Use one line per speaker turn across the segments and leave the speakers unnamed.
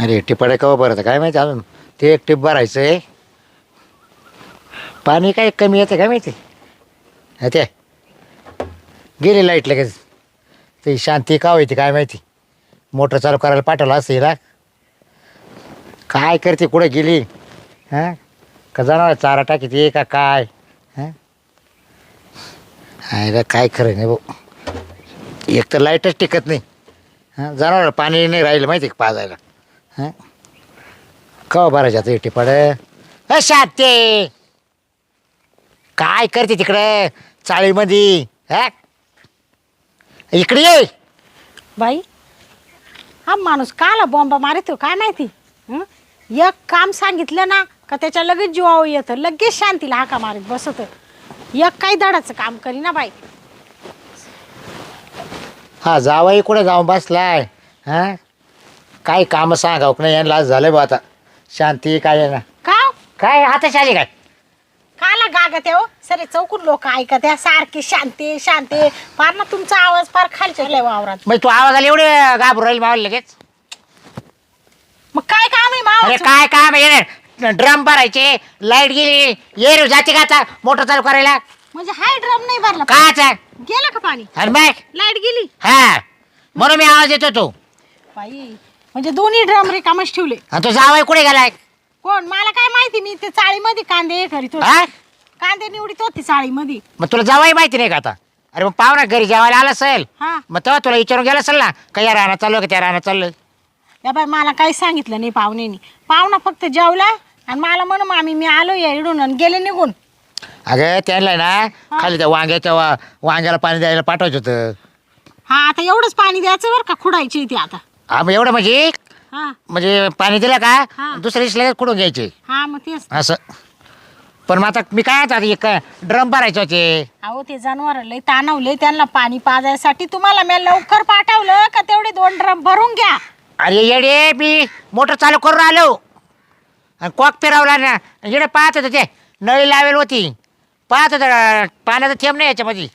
अरे टिपाडे कवा भरत? काय माहिती अजून? ते एक टिप भरायचं आहे. पाणी काय कमी येतं काय माहिती? हा ते. गेली लाइट लगेच. ते शांती का होती काय माहिती? मोटर चालू करायला पाठवलं असं हिला. काय करते कुठे गेली? हां? का जाणार चारा टाकी ते का काय? हां? काय खरं नाही भाऊ. एक तर लाईटच टिकत नाही. हां जनावर पाणी नाही राहिलं माहिती आहे का पाजायला? हां? कवा बरं जातं एकटी पड? ते काय करते तिकडं? चाळीमध्ये हा? इकडे ये!
बाई हा माणूस काला बॉम्बा मारितो काय माहिती? हं? एक काम सांगितलं ना का त्याच्या लगेच जीवावर येतं लगेच शांतीला हाका मारीत बसत. एक काही धडाचं काम करीना बाई.
हा जावाई कुठे जाऊन बसलाय? हां? काय काम सांगाव नाही? यांना झालं बा आता. शांती काय आहे ना?
का हो?
काय आता आली काय?
काला गागत हो. सरे चौकून लोक ऐकत आहे. सारखे शांती शांती. फार ना तुमचा आवाज फार खालच्या लय वावरात.
मग तू आवाजाला एवढे घाबरू राहील मावलं लगेच?
मग काय काम आहे
अरे? काय काम आहे? ड्रम भरायचे लाइट गेली ये रे जाते का आता? मोटर चालू करायला?
म्हणजे हाय ड्रम नाही भरला.
काच
गेला का पाणी?
अरे मग
लाइट गेली?
हा. म्हणून मी आवाज येतो तो.
बाई म्हणजे दोन्ही ड्रम रिकामच ठेवले.
आणि तो जावाई कुठे गेलाय?
कोण? मला काय माहिती मी ते चाळीमध्ये कांदे हे करीत होते.
हा?
कांदे निवडीत होती चाळीमध्ये.
मग तुला जावाई माहिती नाही का आता? अरे मग पाहुणा घरी जेवायला आला असेल.
हा.
मग तेव्हा तुला विचारून गेला असेल ना का या राहणं चाललो का त्या राहणं चाललं
या बाई मला काही सांगितलं नाही पाहुण्यानी पाहुणा फक्त जेवला आणि मला म्हण मामी मी आलो या इडून आणि गेले निघून.
अगं त्यांना ना खाली त्या वांग्याच्या वा वांग्याला पाणी द्यायला पाठवायचं होतं.
हा आता एवढंच पाणी द्यायचं बरं का? खुडायची ती आता.
हा मग एवढं म्हणजे?
हा.
म्हणजे पाणी दिलं का?
हा.
दुसऱ्या दिवशी लगेच कुठून घ्यायचे.
हा मग तेच.
असं. पण मग आता मी काय आता एक ड्रम भरायचे होते.
अहो ते जनावर लय ताणवले त्यांना पाणी पाजायसाठी तुम्हाला मी लवकर पाठवलं का? तेवढे दोन ड्रम भरून घ्या.
अरे येडे मी मोटर चालू करून आलो. आणि कॉक फिरवला ना. येडे पाहत होतं ते. नळी लावेल होती. पाहत होतं पाण्याचा थेंब नाही याच्यामध्ये.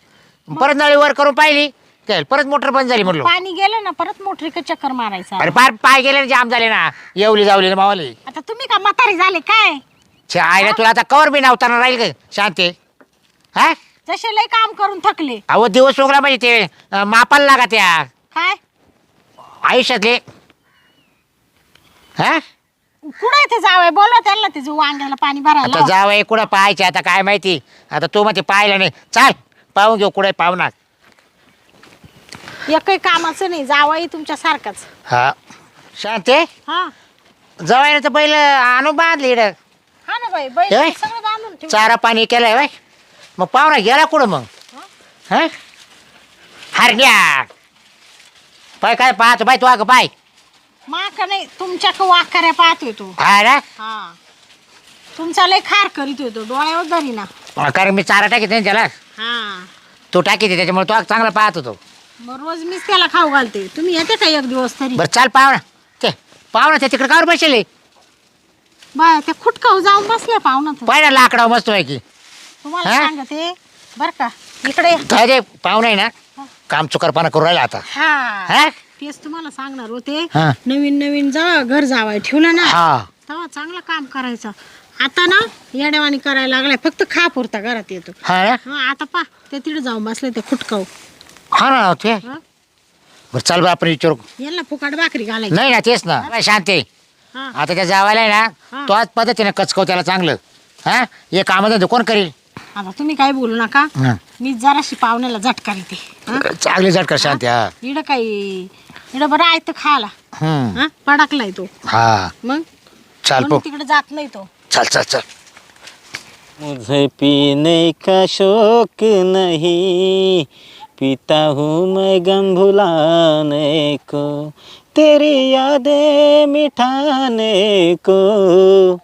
परत नळी वर करून पाहिली. काय परत मोटर बंद झाली म्हणलो.
पाणी गेलं ना परत मोटरीक चक्कर मारायचा.
अरे पार पाय गेले ना जाम झाले ना. येवली जावली ना मावाली.
आता तुम्ही का म्हातारी झाले काय?
आईला तुला आता कवर बी नावताना राहील का शांती. हा?
जसे लय काम करून थकले.
अहो दिवस उगला म्हणजे ते अं, मापाला लागा त्या.
काय?
आयुष्यातले. हा?
कुठे ते जावंय बोलवा त्यांना ते जो वांग्याला पाणी भरायला
आता जावं कुठं पाहायचे आता काय माहिती? आता तू मग ते पाहिलं नाही. चाल पाहून घेऊ कुठे पाहुणार.
एकही कामाचं नाही जावई तुमच्या सारखाच
हा. शांते?
हा.
जवायला तर पहिलं आणून बांधली इकडं
हा ना बाई बैल
हे?
सगळं बांधून ठेवू
चारा पाणी केलंय बाय मग पाहुणा गेला कुठं मग? हा. हरण्या पाय काय पाहतो बाय तू अगं पाय.
माका नाही तुमच्या वाकऱ्या पाहतोय तो.
हा ना?
हा. तुमचा लय खार करीत होतो डोळ्यावर धरी ना.
हा, कारण मी चारा टाकीत नाही त्याला.
हा.
तू टाकीत त्याच्यामुळे तो चांगला पाहत होतो.
मग रोज मीच त्याला खाऊ घालते. तुम्ही येते का एक दिवस तरी?
बरं चाल पाहुणा ते पाहुणा ते तिकडे कावर बसले.
बाय त्या खुटकाऊ जाऊन बसले पाहुणा तर
पाहिजे लाकडा मस्त आहे की.
तुम्हाला
हा?
सांगते बर का इकडे या.
काय रे पाहुणा आहे ना. काम चुकारपणा करू राहिला आता.
हा.
हा?
तेच तुम्हाला सांगणार होते.
हा.
नवीन नवीन जा घर जावाय ठेवलं ना.
हा.
तेव्हा चांगलं काम करायचं. आता ना येड्यावानी करायला लागलाय. फक्त खा पुरता घरात येतो.
हा ना?
हा आता पा. ते तिथे जाऊन बसले ते खुटकाऊ
हा ना ते.
हा?
बरं चाल बा आपण विचारू.
यांना फुकाट भाकरी घालायची.
नाही ना तेच ना. बाय शांती.
हा.
आता त्या जावायला
हा.
ना तो आज पद्धतीने कचकव त्याला चांगलं. हा? हे कामाचं कोण करील?
आता तुम्ही काय बोलू नका.
हा.
मी जराशी पाहुण्याला झटका येते
चांगली झटका शांती हा.
इड काही बरं आहे तर खाला
हम्म.
हा? पडाकलाय तो.
हा.
मग?
चाल
म्हणून
पो.
तिकडे जात नाही तो.
चल चल चल.
मुझे पीने का शौक नहीं पीता हूँ मैं गम भुलाने को तेरी यादें मिठाने को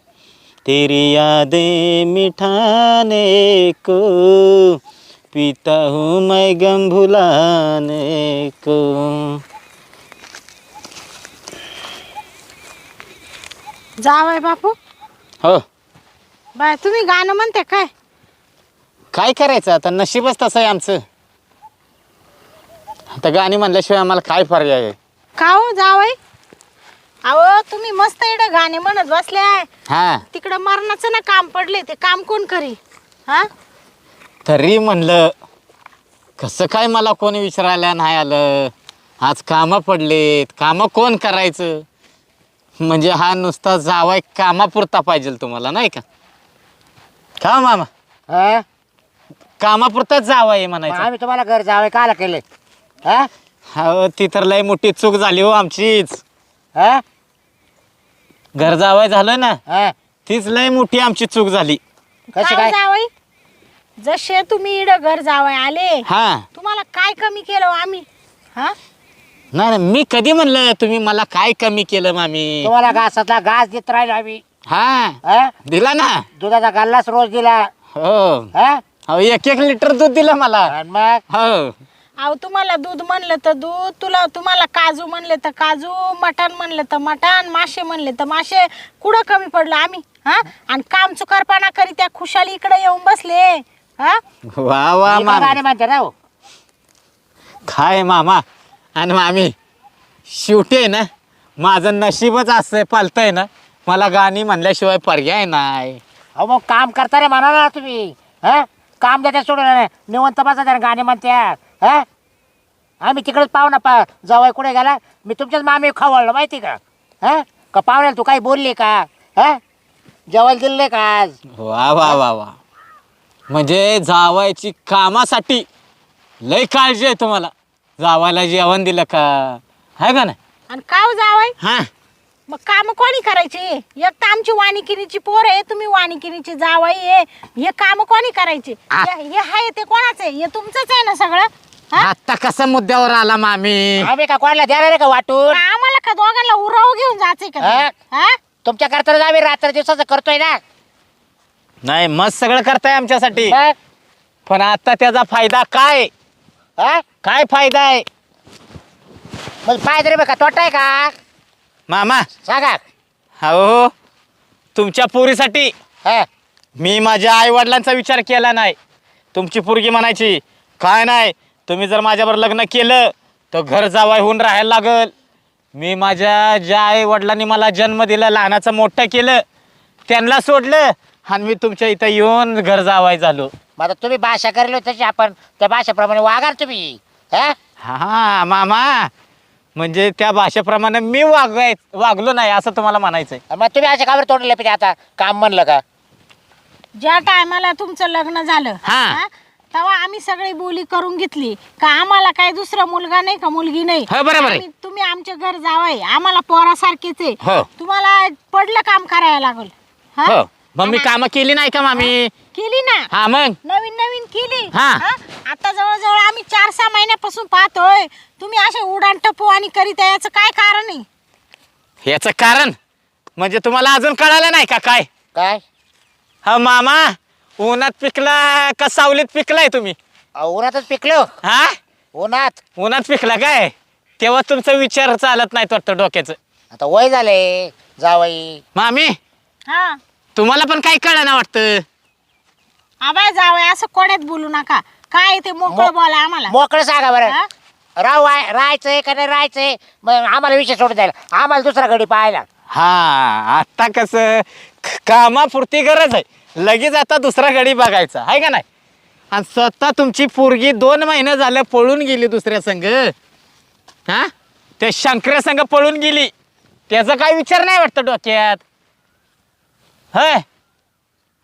तेरी यादें मिठाने को पीता हूँ मैं गम भुलाने को।
जावाय बापू.
हो.
बाय तुम्ही गाणं म्हणते काय?
काय करायचं आता? नशीबच तसं आहे आमचं. आता गाणी म्हणल्याशिवाय आम्हाला काय पर्याय आहे?
का हो जावई? अहो तुम्ही मस्त इकडे गाणे म्हणत बसले
हा.
तिकडं मरणाचं ना काम पडले ते काम कोण करी? हा?
तरी म्हणलं कसं काय मला कोणी विचारायला नाही आलं? आज कामं पडलेत कामं कोण करायचं? म्हणजे हा नुसता जावाय कामापुरता पाहिजे तुम्हाला नाही का? का हो मामा?
हा?
कामापुरताच जावाय
मग
म्हणायचं.
आम्ही तुम्हाला घर जावं काला केले हा?
हो ती तर लय मोठी चूक झाली हो आमचीच.
हा?
घर जावाय झालं ना
हा.
तीच लय मोठी आमची चूक झाली.
कशी
काय
काय?
जावई. जसे तुम्ही इकडं घर जावई आले
हा.
तुम्हाला काय कमी केलं हो आम्ही? हा?
नाही नाही, मी कधी म्हणलं तुम्ही मला काय कमी केलं मामी?
तुम्हाला घासातला घास देत राहिलो आम्ही.
हा?
हा?
दिला ना?
दुधाचा गल्लाच रोज दिला.
हो.
हा?
हो एक एक लिटर दूध दिलं मला.
आणि मग?
हो.
अहो तुम्हाला दूध म्हणलं तर दूध तुला तुम्हाला काजू म्हणले तर काजू मटण म्हणलं तर मटण मासे म्हणले तर मासे. कुठं कमी पडलं आम्ही? हा? आणि काम चुकारपणा करी त्या खुशाली इकडे येऊन बसले. हा?
वा वा
इकडं
मामी.
गाणे म्हणते ना हो.
काय मामा? आणि मामी शेवटी आहे ना माझं नशीबच असं पालतंय ना मला गाणी म्हणल्याशिवाय पर्याय नाही.
अहो मग काम करता रे म्हणा ना तुम्ही हा? काम देते सोडून निवंत बसा गाणे म्हणत्यात हा? आम्ही तिकडेच पाहू ना पा जवळ कुठे गेला मी तुमच्याच मामी खवळलं माहिती का? हा? का पाहुण्याला तू काही बोलली का? हा? जेवायला दिले का आज?
वा वा वा वा. म्हणजे जावायची कामासाठी लय काळजी आहे तुम्हाला. जावायला जेवण दिलं का? आहे का नाही?
आणि काव जावाय?
हा.
मग काम कोणी करायचे? एक तर आमची वाणिकिनीची पोर आहे तुम्ही वाणिकिनीची जावाई आहे. हे काम कोणी करायचे?
आ.
हे हे आहे ते कोणाचं आहे? हे तुमचंच आहे ना सगळं? हा?
आता कसा मुद्द्यावर आला मामी?
आम्ही का कोणाला द्यायला रे का वाटून?
का आम्हाला का दोघांना उराव घेऊन जायचंय का
हा?
ते? हा?
तुमच्या करता आम्ही रात्र दिवसाचं करतोय ना?
नाही मस्त सगळं करताय आमच्यासाठी.
मग?
पण आता त्याचा फायदा काय?
हा?
काय फायदा आहे?
मग फायदा रे बघा तोटा आहे का?
मामा.
सांगा.
हो तुमच्या पोरीसाठी
हा.
मी माझ्या आई वडिलांचा विचार केला नाही. तुमची पोरगी म्हणायची काय नाही तुम्ही जर माझ्यावर लग्न केलं तर घर जावाय होऊन राहायला लागल. मी माझ्या ज्या आई वडिलांनी मला जन्म दिला लहानाचं मोठं केलं त्यांना सोडलं आणि मी तुमच्या इथं येऊन घर जावाय झालो.
मग आता तुम्ही भाषा करेल तशी आपण त्या भाषेप्रमाणे वागाल तुम्ही हा
हा मामा म्हणजे त्या भाषेप्रमाणे मी वागाय वागलो नाही असं तुम्हाला म्हणायचंय
मग तुम्ही अशा काबर तोडले पाहिजे आता काम म्हणलं का
ज्या टायमाला तुमचं लग्न झालं
हा.
हा, तेव्हा आम्ही सगळी बोली करून घेतली का आम्हाला काही दुसरा मुलगा नाही का मुलगी नाही
हो, बरोबर आहे.
आम्ही- तुम्ही आमच्या घर जावंय आम्हाला पोरासारखेच आहे
हो.
तुम्हाला पडलं काम करायला लागल हा?
हो मग मी कामं केली नाही का मामी?
केली ना.
हा मग?
नवीन नवीन केली.
हा.
हा? आता जवळजवळ आम्ही चार सहा महिन्यापासून पाहतोय. तुम्ही असे उडान टप्पू आणि करीत आहे याचं काय कारण आहे?
याचं कारण म्हणजे तुम्हाला अजून कळालं नाही का काय?
काय?
हा मामा उन्हात पिकला का सावलीत पिकलाय तुम्ही?
अहो, उन्हातच पिकलो.
हा?
उन्हात.
उन्हात पिकला काय? तेव्हा तुमचा विचार चालत नाही वाटतं डोक्याचं.
आता वय झाले जावई.
मामी
हा.
तुम्हाला पण काही कळलं वाटतं.
आबाय जावंय असं कोड्यात बोलू नका. काय ते मोकळं
मो-
बोला आम्हाला.
मोकळं सांगा बरं.
हा?
राव आहे- राहायचंय का नाही राहायचंय मग आम्हाला विषय सोडून द्यायला. आम्हाला दुसरा गडी पाहायला.
हा आता कसं क- कामापुरती गरज आहे. लगेच आता दुसरा गडी बघायचा आहे का नाही? आणि स्वतः तुमची पोरगी दोन महिने झालं पळून गेली दुसऱ्या संघ. हा? त्या शंकर्या संघ पळून गेली. त्याचा काय विचार नाही वाटतं डोक्यात? होय.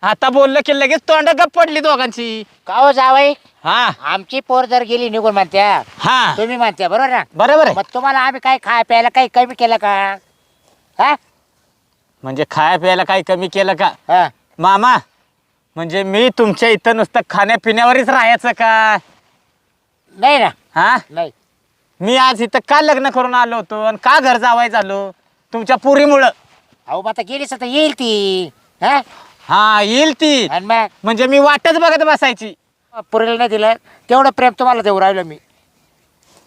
आता बोललं की लगेच तोंड गप पडली दोघांची.
का हो जावई?
हा.
आमची पोर जर गेली निघून म्हणत्या
हा.
तुम्ही म्हणत्या बरोबर ना?
बरोबर आहे.
मग तुम्हाला आम्ही काय खाय प्यायला काही कमी केलं का? हा?
म्हणजे खाया प्यायला काही कमी केलं का?
हा.
मामा म्हणजे मी तुमच्या इथं नुसतं खाण्यापिण्यावरच राहायचं का?
नाही ना.
हा?
नाही.
मी आज इथं का लग्न करून आलो होतो आणि का घर जावाय झालो? तुमच्या पुरीमुळं.
अहो मग आता गेलीच तर येईल ती. हा?
हा येईल ती.
आणि मग?
म्हणजे मी वाटच बघत बसायची.
पुरीला नाही दिलं. तेवढं प्रेम तुम्हाला देऊ राहिलो मी.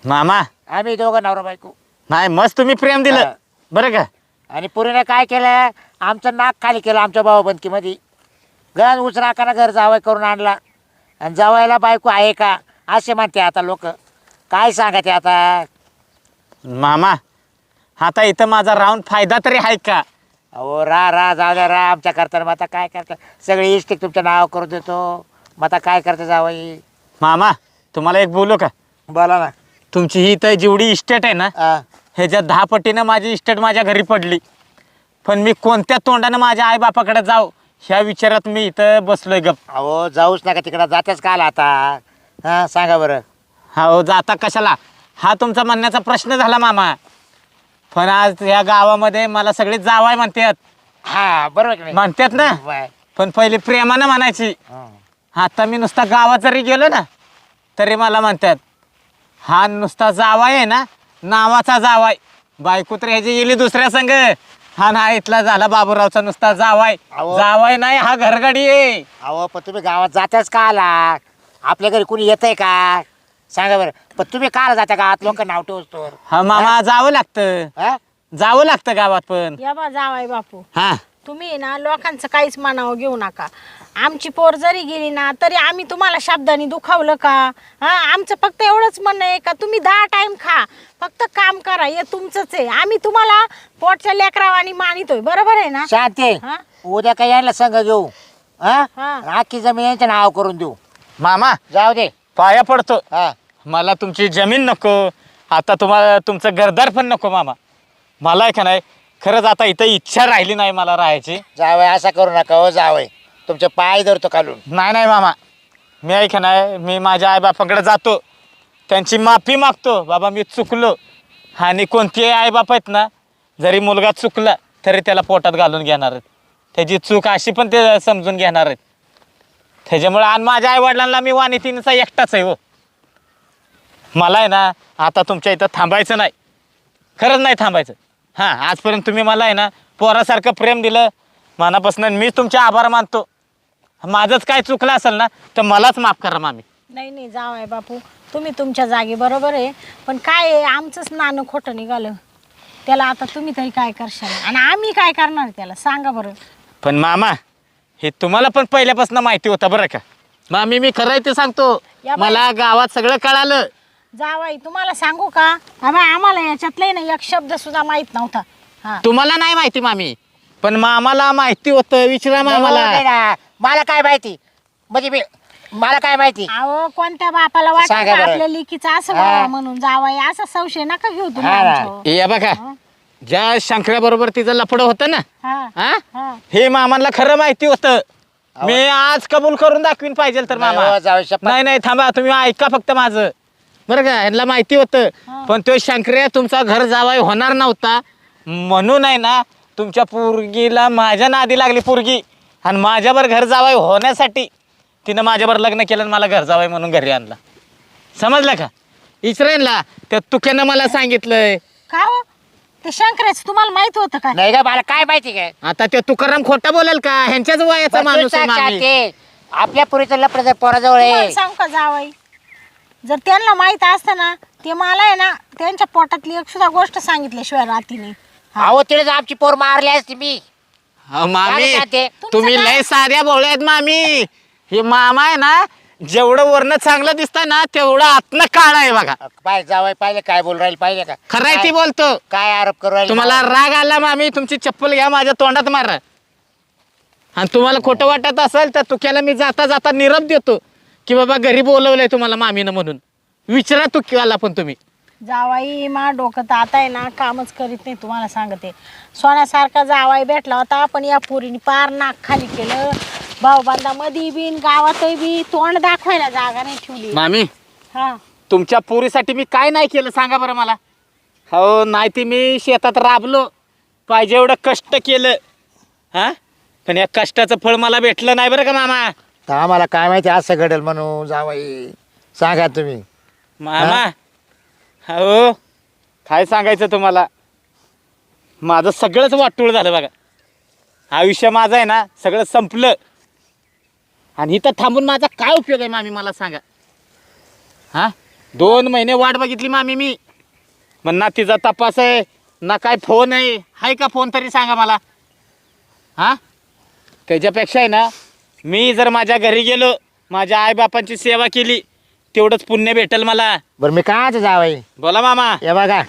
मामा.
आम्ही दोघं नवरा बायको.
नाही मस्त तुम्ही प्रेम दिलं.
हा.
बरं का?
आणि पुरीने काय केलं? आमचं नाक खाली केलं आमच्या भाऊबंदकीमध्ये गण उचराकाना घर जावय करून आणला. आणि जावायला बायको आहे का? असे म्हणते आता लोक. काय सांगा ते आता?
मामा आता इथं माझा राऊंड फायदा तरी आहे का?
अहो रा रा जाऊ द्या रा आमच्या करता मग आता काय करता? सगळी इष्टिक तुमचं नाव करून देतो. मग आता काय करता जावई?
मामा तुम्हाला एक बोलू का?
बोला ना.
तुमची ही इथं जेवढी इस्टेट आहे ना
हा.
ह्याच्यात दहा पटीनं माझी इस्टेट माझ्या घरी पडली. पण मी कोणत्या तोंडानं माझ्या आईबापाकडे जाऊ ह्या विचारात मी इथं बसलोय गप.
अहो जाऊच नका तिकडं जातेच काल आता. हा सांगा बरं.
हो जाता कशाला? हा तुमचा म्हणण्याचा प्रश्न झाला मामा. पण आज या गावामध्ये मला सगळे जावाय म्हणतात.
हा बरोबर की नाही?
म्हणतात ना?
बाय.
पण पहिले प्रेमानं म्हणायची.
हा.
आता मी नुसता गावात जरी गेलो ना तरी मला म्हणतात हा नुसता जावाय आहे ना नावाचा जावाय. बायको तर ह्याची गेली दुसऱ्या संघ हा ना इथला झाला बाबूरावचा नुसता जावाय.
अहो.
जावाय नाही हा घरगडी आहे.
अहो पण तुम्ही गावात जाताच का आला? आपल्या घरी कुणी येतंय का? सांगा बरं. पण तुम्ही का जाता गावात लोक नाव ठेवतो
हा मामा जावं लागतं.
हा?
जावं लागतं गावात पण.
या बा जावाय बापू.
हा.
तुम्ही ना लोकांचं काहीच मनावं घेऊ नका. आमची पोर जरी गेली ना तरी आम्ही तुम्हाला शब्दाने दुखावलं का? हा आमचं फक्त एवढंच म्हणणं आहे का तुम्ही दहा टाइम खा. फक्त काम करा हे तुमचंच आहे. आम्ही तुम्हाला पोटच्या लेकरावानी मानितोय. बरोबर आहे ना?
शांती
हा?
उद्या काय यायला संघ घेऊ. हा?
हा.
आखी जमीन यांचं नाव करून देऊ.
मामा.
जाऊ दे.
पाया पडतो.
हा.
मला तुमची जमीन नको. आता तुम्हाला तुमचं घरदार पण नको मामा. मला आहे का नाही खरंच आता इथं इच्छा राहिली नाही मला राहायची.
जावय असं करू नका हो जावय तुमचे पाय धरतो खालून.
नाही नाही मामा. मी आहे का नाही मी माझ्या आईबापाकडे जातो. त्यांची माफी मागतो. बाबा मी चुकलो. आणि कोणतीही आईबाप आहेत ना जरी मुलगा चुकला तरी त्याला पोटात घालून घेणार आहेत. त्याची चूक अशी पण ते समजून घेणार आहेत. त्याच्यामुळे आणि माझ्या आईवडिलांना मी वाणीतीनचा एकटाच आहे हो. मला आहे ना आता तुमच्या इथं थांबायचं नाही. खरंच नाही थांबायचं. हां आजपर्यंत तुम्ही मला आहे ना पोरासारखं प्रेम दिलं मनापासून मी तुमचे आभार मानतो. माझंच काय चुकलं असेल ना तर मलाच माफ करा मामी.
नाही नाही जावाय बापू. तुम्ही तुमच्या जागी बरोबर आहे. पण काय आहे आमचंच नाणं खोटं निघालं. त्याला आता तुम्ही तरी काय करशाल? आणि आम्ही काय करणार त्याला? सांगा बरं.
पण मामा हे तुम्हाला पण पहिल्यापासून माहिती होतं बरं का. मामी मी खरं आहे ते सांगतो.
या बाई.
मला गावात सगळं कळालं.
जावाई तुम्हाला सांगू का? हा आम्हाला याच्यातलं ना एक शब्द सुद्धा माहीत नव्हता. हा.
तुम्हाला नाही माहिती मामी. पण मामाला माहिती होतं विचारा
नाही
मामाला.
ना. मला काय माहिती? म्हणजे मी मला काय माहिती?
अहो कोणत्या बापाला वाटतं
सांगा
का
बरं.
आपल्या लेकीचं असं
हा.
व्हावं म्हणून जावाई असा संशय नका घेऊ तुम्ही
हा ना.
आमच्यावर.
हे बघा. ज्या शंकऱ्या बरोबर तिचं लफडं होतं ना
हा
हा?
हा.
हे मामाला खरं माहिती होतं. मी आज कबूल करून दाखवीन पाहिजे तर
नाही
मामा.
हो, शपथ.
नाही नाही थांबा तुम्ही ऐका फक्त माझं. बरं का यांना माहिती होतं. पण तो शंकर्या तुमचा घर जावाय होणार नव्हता. म्हणून आहे ना तुमच्या पोरगीला माझ्या नादी लागली पोरगी. आणि माझ्यावर घर जावाय होण्यासाठी तिनं माझ्यावर लग्न केलं आणि मला घर जावाय म्हणून घरी आणला. समजलं का? इस्रायलला त्या तुक्यानं मला सांगितलंय.
का हो? ते शंकराचं तुम्हाला माहीत होतं काय
नाही का मला काय माहिती काय
आता ते तुकाराम खोटा बोलेल का? ह्यांच्याच वयाचा माणूस आहे मामी.
आपल्या पुरीचं लपड पोराजवळ
तुम्हाला
आहे
सांगू का जावाई? जर त्यांना माहीत असतं ना ते मला आहे ना त्यांच्या पोटातली एक सुद्धा गोष्ट सांगितल्याशिवाय राहती नाही
अहो तिने आमची पोर मारली असती मी.
अहो, मामी
काय ते?
तुम्ही
तुमचं
लय साध्या भोळ्या आहेत मामी. हे मामा आहे ना जेवढं वरनं चांगलं दिसतं ना तेवढं आतनं काळ आहे बघा.
पाय जावय पाहिले काय बोल राहील पाहिले का?
खरं आहे ती
काय-
बोलतो.
काय आरोप करू राहील
तुम्हाला राग आला मामी तुमची चप्पल घ्या माझ्या तोंडात मारा. आणि तुम्हाला खोटं वाटत असेल तर तुक्याला मी जाता जाता निरोप देतो. की बाबा घरी बोलवलंय तुम्हाला मामीनं म्हणून. विचारा तुक्याला पण तुम्ही.
जावाई मा डोकं तर आता आहे ना कामच करीत नाही तुम्हाला सांगते. सोन्यासारखा जावाई भेटला होता पण या पोरीने पार नाक खाली केलं. भाऊबांधा मधी बिन गावातही बी तोंड दाखवायला जागा नाही ठेवली.
मामी
हा.
तुमच्या पोरीसाठी मी काय नाही केलं सांगा बरं मला. हो नाही ती मी शेतात राबलो. पाहिजे एवढं कष्ट केलं. हा? पण या कष्टाचं फळ मला भेटलं नाही बरं का मामा?
तर आम्हाला काय माहिती असं घडेल म्हणून जावई. सांगा तुम्ही.
मामा हो? काय सांगायचं तुम्हाला? माझं सगळंच वाटूळ झालं बघा. आयुष्य माझं आहे ना सगळं संपलं. आणि इथं थांबून माझा काय उपयोग आहे मामी मला सांगा. हा? दोन महिने वाट बघितली मामी मी. मग ना तिचा तपास आहे ना काय फोन आहे. आहे का फोन तरी सांगा मला. हा? त्याच्यापेक्षा आहे ना मी जर माझ्या घरी गेलो माझ्या आईबापांची सेवा केली तेवढंच पुण्य भेटेल मला.
बरं मी काय जावाई?
बोला मामा.
हे बघा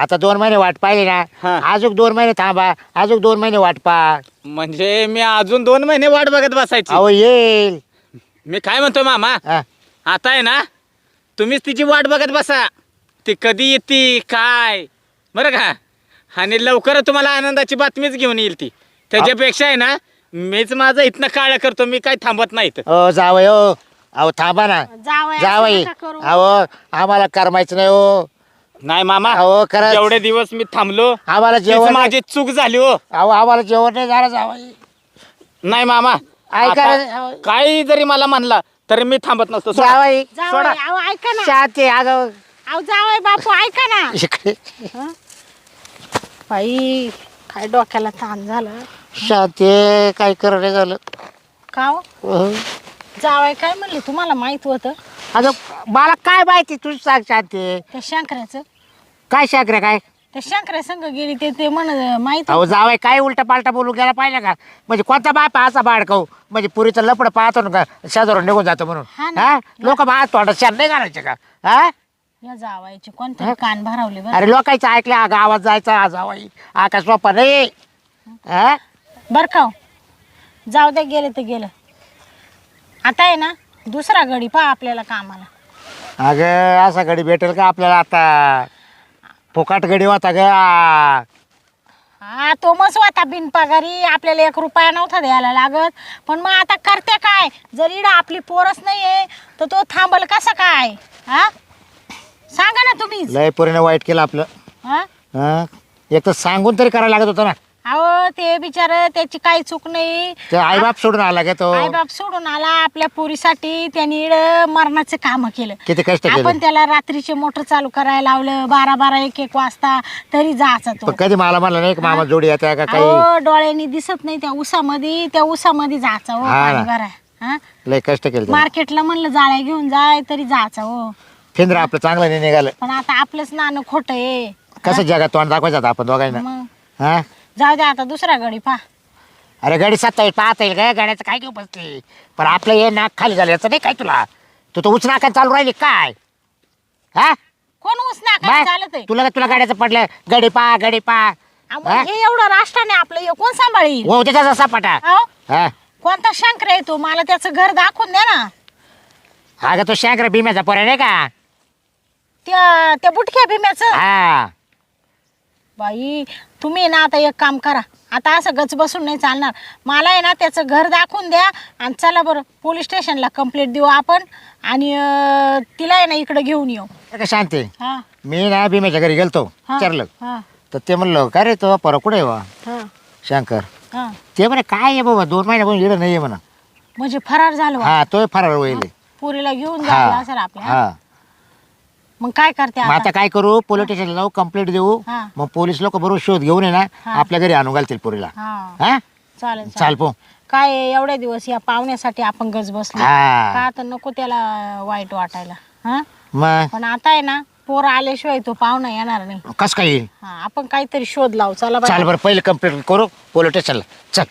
आता दोन महिने वाट पाहिली ना
हा.
अजून दोन महिने थांबा अजून दोन महिने वाट पा.
म्हणजे मी अजून दोन महिने वाट बघत बसायची.
अहो येईल.
मी काय म्हणतो मामा?
हा.
आता आहे ना तुम्हीच तिची वाट बघत बसा. ती कधी येते काय? बरं का? आणि लवकर तुम्हाला आनंदाची बातमीच घेऊन येईल ती. त्याच्यापेक्षा आहे ना मीच माझं इथनं काळ करतो मी काय थांबत नाही इथं.
ओ जावई हो अहो थांबा ना.
जावई असं
जावई.
नका करू.
अहो आम्हाला करमायचं नाही हो.
नाही मामा.
अहो, खरंच.
एवढे दिवस मी थांबलो.
आम्हाला
तीच
जेवण
माझी चूक झाली हो.
अहो आम्हाला जेवण नाही झालं जावई
नाही मामा.
ऐका
आता. काही जरी मला म्हणला तरी मी थांबत नसतो. सोडा.
जावई
जावई
सोडा.
अहो ऐका ना.
शांती
अहो जावई बापू ऐका ना.
इकडे.
बाई काय डोक्याला ताण झालं?
शांती काय करणं झालं.
का हो?
अहो.
जावई काय म्हणले? तुम्हाला माहीत होतं?
अगं मला काय माहिती तू सांग शांती
त्या शंकराचं?
काय शाकरे काय?
त्या शंकरा संघ गेली ते ते म्हण माहीत
अहो जावय काय उलटा पालटा बोलून गेला पाहिजे का? म्हणजे कोणता बाप असा बाळकाऊ म्हणजे पुरीचं लपड पाहतो ना का? शेजारून निघून जातो म्हणून.
हा ना.
हा? लोक माझ तोंडात शान नाही घालायचे का? हा?
या जावायचे कोणतरी कान भरावले बरं.
अरे लोकांचं ऐकलं हा गावात जायचा हा जावाई. आकाश नाही हा?
बर का हो? जाऊ द्या गेले तर गेलं. आता आहे ना दुसरा गडी पहा आपल्याला कामाला.
अगं असा गडी भेटेल का आपल्याला आता? फुकाट गडी होता ग.
हा तो मस्त होता बिनपगारी. आपल्याला एक रुपया नव्हता द्यायला लागत. पण मग आता करते काय? जर इडं आपली पोरच नाही आहे तर तो थांबल कसं काय? हा? सांगा ना तुम्हीच.
लय पोरीने वाईट केलं आपलं.
हा?
हा? एक तर सांगून तरी करायला लागत होतं ना.
अहो ते बिचार त्याची काही चूक नाही.
ते आईबाप सोडून आला का तो?
आईबाप सोडून आला आपल्या पोरीसाठी त्यांनी इड मरणाचं काम केलं.
किती कष्ट केले?
आपण त्याला रात्रीचे मोटर चालू करायला लावलं बारा बारा एक एक वाजता तरी जायचा तो.
पण कधी मला म्हणलं नाही का मामा जोडी येत्या का काही?
अहो डोळ्यांनी दिसत नाही त्या उसामध्ये त्या उसामध्ये जायचा हो
हा ना.
पाणी भराय हा?
लय कष्ट केले त्याने.
मार्केटला म्हणलं जाळ्या घेऊन जाय तरी जायचा हो.
फिंद्र आपलं चांगलं नाही निघालं.
पण आता आपलंच नाणं खोट आहे.
कसं जगात तोंड दाखवायचं आता आपण दोघांना?
मग?
हा?
जाऊ द्या आता दुसरा गडी पा
अरे गाडी सत्तावीस पाहता येईल काय गाड्याचं काय घेऊ बसते पण आपलं हे नाक खाली झालं याचं नाही काय तुला? तू तर उचनाकात चालू राहिली काय? हा?
कोण उसना काय. चालत आहे?
तुला तुला गाड्याचं पडलं? गाडी पा गाडी पा
अहो, हे? एवढं राष्ट्राने आपलं हे कोण सांभाळील?
हो त्याचा जसा पटा हा?
कोणता शंकर आहे तो? मला त्याचं घर दाखवून द्या ना.
अगं तो शंकर भीम्याचा पोर नाही का?
त्या त्या बुटक्या भीम्याचं?
हा.
बाई तुम्ही ना आता एक काम करा. आता असं गच बसून नाही चालणार. मला आहे ना त्याचं घर दाखवून द्या आणि चला बरं पोलीस स्टेशनला कंप्लेंट देऊ आपण आणि अं, तिला आहे ना इकडे घेऊन येऊ.
का शांती?
हा.
मी ना भीम्याच्या घरी गेलतो
हा,
विचारलं.
हा.
तर ते म्हणलं काय रे तो पोरं कुठे आहे
हा.
शंकर.
हा.
ते म्हणे काय आहे बाबा दोन महिन्यापासून इकडं नाही आहे म्हणा.
म्हणजे फरार झालो
हा तोय फरार होईल.
पुरीला घेऊन जायला असेल आपल्या
हा.
मग काय करते
मग आता
आता?
काय करू? पोलीस स्टेशनला जाऊ कंप्लेंट देऊ.
हा.
मग पोलीस लोक बरोबर शोध घेऊन आहे ना
हा.
आपल्या घरी आणून घालतील पोरीला.
हा.
हा?
चालेल
चाल
चालेल
पो.
काय आहे, एवढ्या दिवस या पाहुण्यासाठी आपण गज बसलो.
हा.
का आता नको त्याला वाईट वाटायला हा?
मग?
पण आता आहे ना पोर आल्याशिवाय तो पाहुणा येणार नाही.
कस काय येईल?
हा आपण काहीतरी शोध लावू. चला
चाल बरं पहिले कंप्लेंट करू पोलीस स्टेशनला चल.